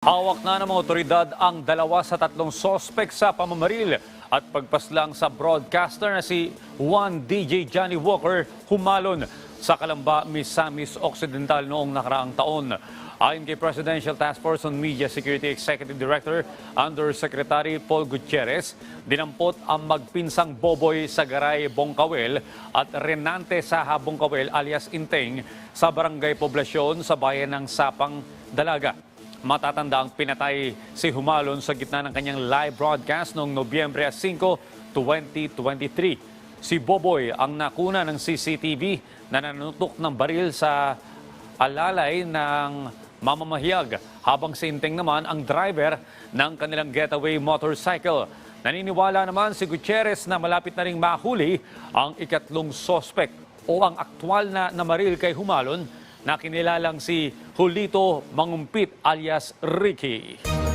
Hawak na ng mga otoridad ang dalawa sa tatlong sospek sa pamamaril at pagpaslang sa broadcaster na si Juan DJ Johnny Walker humalon sa Kalamba, Misamis Occidental noong nakaraang taon. Ayon kay Presidential Task Force on Media Security Executive Director Undersecretary Paul Gutierrez, dinampot ang magpinsang Boboy sa Garay, Bongkawel at Renante sa Bongkawel alias Inteng sa Barangay Poblasyon sa bayan ng Sapang, Dalaga. Matatanda ang pinatay si Humalon sa gitna ng kanyang live broadcast noong Nobyembre 5, 2023. Si Boboy ang nakuna ng CCTV na nanutok ng baril sa alalay ng mamamahiyag habang si Inteng naman ang driver ng kanilang getaway motorcycle. Naniniwala naman si Gutierrez na malapit na ring mahuli ang ikatlong sospek o ang aktwal na namaril kay Humalon na kinilalang si Julito Mangumpit alias Ricky.